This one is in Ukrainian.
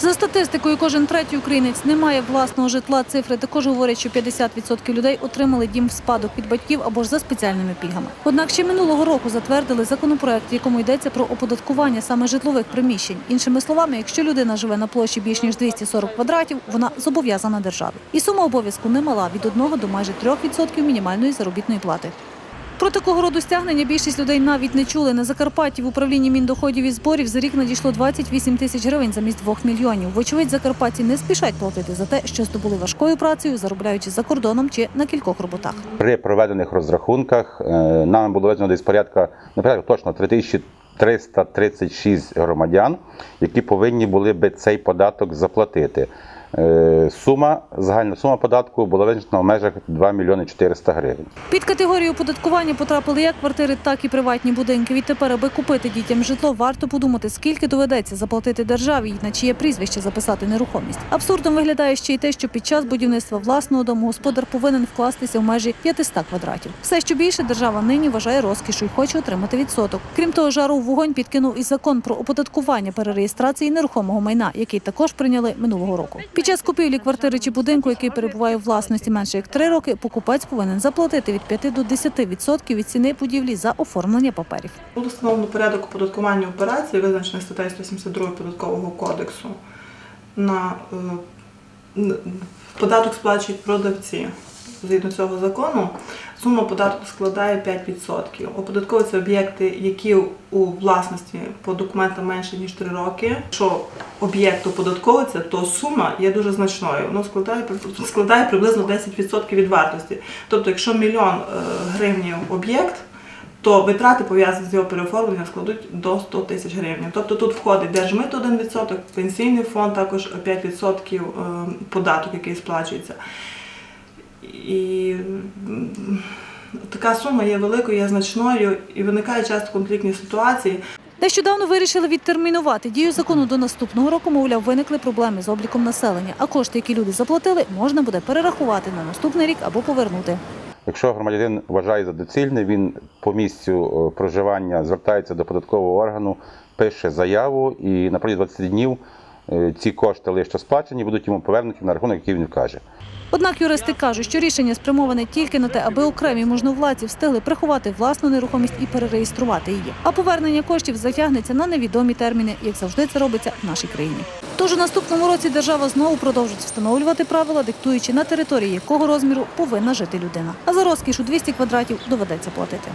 За статистикою, кожен третій українець не має власного житла. Цифри також говорять, що 50% людей отримали дім в спадок від батьків або ж за спеціальними пільгами. Однак ще минулого року затвердили законопроект, в якому йдеться про оподаткування саме житлових приміщень. Іншими словами, якщо людина живе на площі більш ніж 240 квадратів, вона зобов'язана державі. І сума обов'язку немала від 1 до майже 3% мінімальної заробітної плати. Про такого роду стягнення більшість людей навіть не чули. На Закарпатті в управлінні міндоходів і зборів за рік надійшло 28 тисяч гривень замість 2 мільйонів. Вочевидь, закарпатці не спішать платити за те, що здобули важкою працею, заробляючи за кордоном чи на кількох роботах. При проведених розрахунках е, нам було визнано десь порядка, не порядка, точно 3336 громадян, які повинні були би цей податок заплатити. Е, Сума, загальна сума податку була визначена в межах 2 мільйони 400 гривень. Під категорію оподаткування потрапили як квартири, так і приватні будинки. Відтепер, аби купити дітям житло, варто подумати, скільки доведеться заплатити державі і на чиє прізвище записати нерухомість. Абсурдом виглядає ще й те, що під час будівництва власного дому господар повинен вкластися в межі 500 квадратів. Все, що більше, держава нині вважає розкішу і хоче отримати відсоток. Крім того, жару в вогонь підкинув і закон про оподаткування перереєстрації нерухомого майна, який також прийняли минулого року. Час купівлі квартири чи будинку, який перебуває у власності менше як три роки, покупець повинен заплатити від 5 до 10% від ціни будівлі за оформлення паперів. Було встановлено порядок оподаткування операцій, визначений статтею 172 податкового кодексу. На е, податок сплачують продавці. Згідно цього закону, сума податку складає 5%. Оподатковуються об'єкти, які у власності по документам менше ніж 3 роки. Якщо об'єкт оподатковується, то сума є дуже значною. Воно складає складає приблизно 10% від вартості. Тобто, якщо мільйон е, гривень об'єкт, то витрати пов'язані з його переоформленням складуть до 100 тисяч гривень. Тобто тут входить держмит 1%, пенсійний фонд також 5% е, податок, який сплачується. І така сума є великою, є значною і виникає часто конфліктні ситуації. Нещодавно вирішили відтермінувати дію закону до наступного року. Мовляв, виникли проблеми з обліком населення. А кошти, які люди заплатили, можна буде перерахувати на наступний рік або повернути. Якщо громадянин вважає за доцільне, він по місцю е, проживання звертається до податкового органу, пише заяву і на протязі 20 днів ці кошти лише сплачені будуть йому повернуті на рахунок, який він вкаже. Однак юристи кажуть, що рішення спрямоване тільки на те, аби окремі можновладці встигли приховати власну нерухомість і перереєструвати її. А повернення коштів затягнеться на невідомі терміни, як завжди це робиться в нашій країні. Тож у наступному році держава знову продовжить встановлювати правила, диктуючи на території якого розміру повинна жити людина. А за розкіш у 200 квадратів доведеться платити.